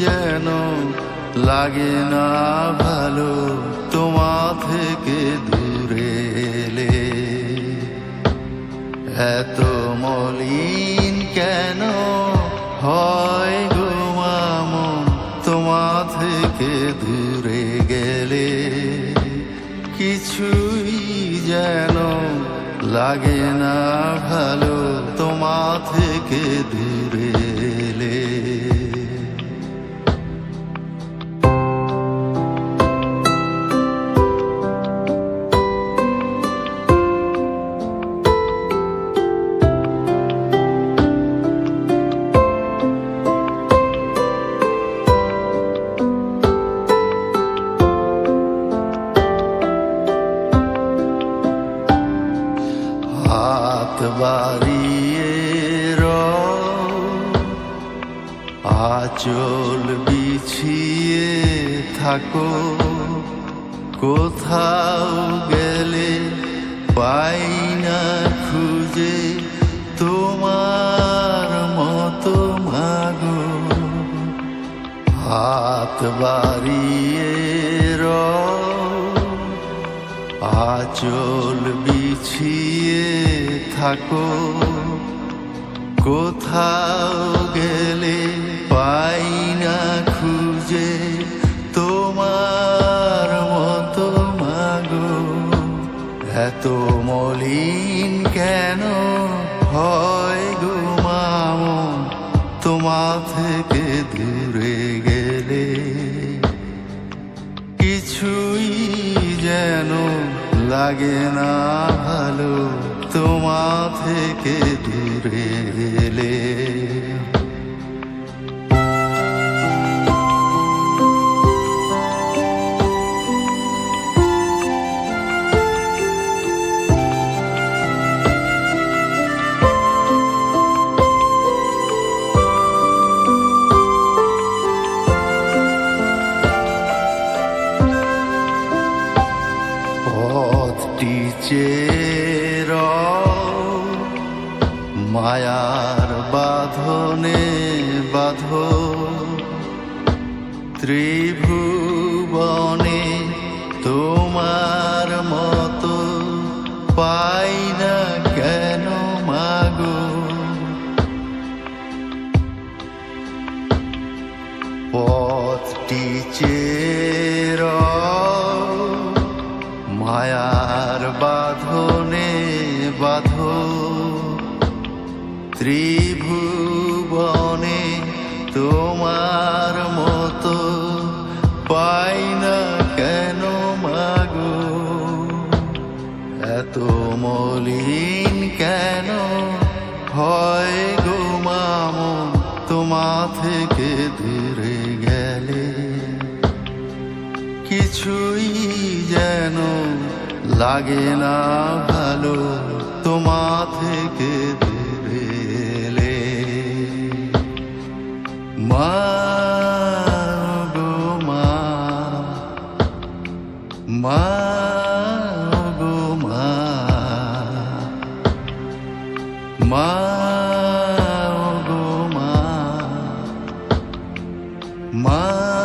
যেন লাগে না ভালো তোমা থেকে দূরে এলে। এত মলিন কেন হয় গো মামন? তোমা থেকে দূরে গেলে কিছুই যেন লাগে না ভালো তোমা থেকে দূরে বাড়িয়ে আঁচল বিছিয়ে থাকো। কোথাও গেলে পাই না খুঁজে। তোমার মতো মাগো। হাত বাড়িয়ে আঁচল বিছিয়ে থাকো, কোথাও গেলে পাই না খুঁজে, তোমার মতো মাগো। এত মলিন কেন হয় গো মামো? তোমা থেকে দূরে গেলে কিছুই যেন লাগে না ভালো। তোমা থেকে দূরে পথটি চের মায়ার বাঁধনে বাঁধ। ত্রিভুবনে তোমার মতো পাই না কেন মাগো? পথটি চের ত্রিভুবনে তোমার মতো পাই না কেন মাগো? এত মলিন কেন হয় গো মামো তোমা থেকে দূরে গেলে কিছুই যেন লাগে না ভালো। তোমা থেকে মা গো মা মা গো মা মা